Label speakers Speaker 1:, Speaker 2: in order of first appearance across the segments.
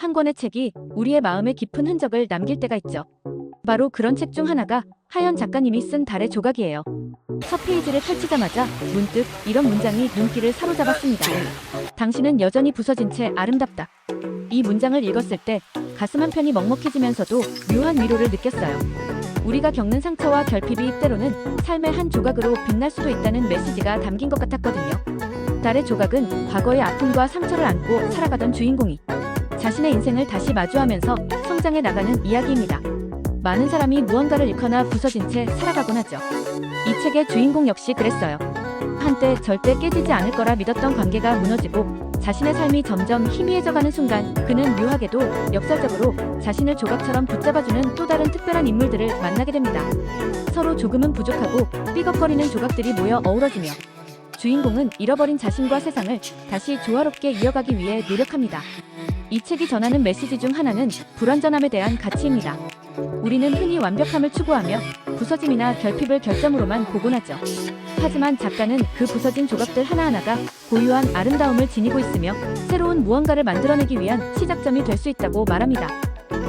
Speaker 1: 한 권의 책이 우리의 마음에 깊은 흔적을 남길 때가 있죠. 바로 그런 책 중 하나가 하연 작가님이 쓴 달의 조각이에요. 첫 페이지를 펼치자마자 문득 이런 문장이 눈길을 사로잡았습니다. 당신은 여전히 부서진 채 아름답다. 이 문장을 읽었을 때 가슴 한편이 먹먹해지면서도 묘한 위로를 느꼈어요. 우리가 겪는 상처와 결핍이 때로는 삶의 한 조각으로 빛날 수도 있다는 메시지가 담긴 것 같았거든요. 달의 조각은 과거의 아픔과 상처를 안고 살아가던 주인공이 자신의 인생을 다시 마주하면서 성장해 나가는 이야기입니다. 많은 사람이 무언가를 잃거나 부서진 채 살아가곤 하죠. 이 책의 주인공 역시 그랬어요. 한때 절대 깨지지 않을 거라 믿었던 관계가 무너지고 자신의 삶이 점점 희미해져가는 순간 그는 묘하게도 역설적으로 자신을 조각처럼 붙잡아주는 또 다른 특별한 인물들을 만나게 됩니다. 서로 조금은 부족하고 삐걱거리는 조각들이 모여 어우러지며 주인공은 잃어버린 자신과 세상을 다시 조화롭게 이어가기 위해 노력합니다. 이 책이 전하는 메시지 중 하나는 불완전함에 대한 가치입니다. 우리는 흔히 완벽함을 추구하며 부서짐이나 결핍을 결점으로만 보곤하죠. 하지만 작가는 그 부서진 조각들 하나하나가 고유한 아름다움을 지니고 있으며 새로운 무언가를 만들어내기 위한 시작점이 될 수 있다고 말합니다.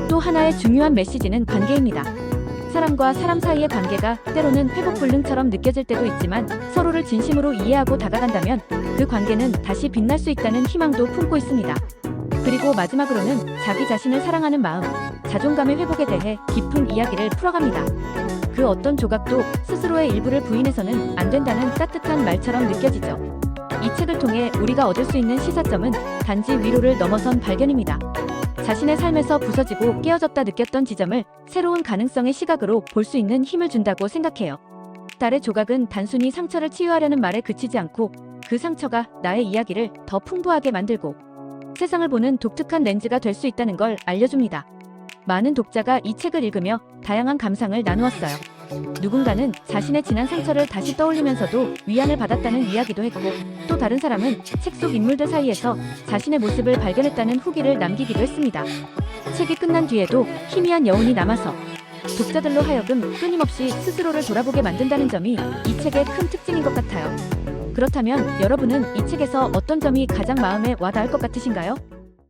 Speaker 1: 또 하나의 중요한 메시지는 관계입니다. 사람과 사람 사이의 관계가 때로는 회복 불능처럼 느껴질 때도 있지만 서로를 진심으로 이해하고 다가간다면 그 관계는 다시 빛날 수 있다는 희망도 품고 있습니다. 그리고 마지막으로는 자기 자신을 사랑하는 마음, 자존감의 회복에 대해 깊은 이야기를 풀어갑니다. 그 어떤 조각도 스스로의 일부를 부인해서는 안 된다는 따뜻한 말처럼 느껴지죠. 이 책을 통해 우리가 얻을 수 있는 시사점은 단지 위로를 넘어선 발견입니다. 자신의 삶에서 부서지고 깨어졌다 느꼈던 지점을 새로운 가능성의 시각으로 볼 수 있는 힘을 준다고 생각해요. 달의 조각은 단순히 상처를 치유하려는 말에 그치지 않고 그 상처가 나의 이야기를 더 풍부하게 만들고 세상을 보는 독특한 렌즈가 될 수 있다는 걸 알려줍니다. 많은 독자가 이 책을 읽으며 다양한 감상을 나누었어요. 누군가는 자신의 지난 상처를 다시 떠올리면서도 위안을 받았다는 이야기도 했고, 또 다른 사람은 책 속 인물들 사이에서 자신의 모습을 발견했다는 후기를 남기기도 했습니다. 책이 끝난 뒤에도 희미한 여운이 남아서 독자들로 하여금 끊임없이 스스로를 돌아보게 만든다는 점이 이 책의 큰 특징인 것 같아요. 그렇다면 여러분은 이 책에서 어떤 점이 가장 마음에 와닿을 것 같으신가요?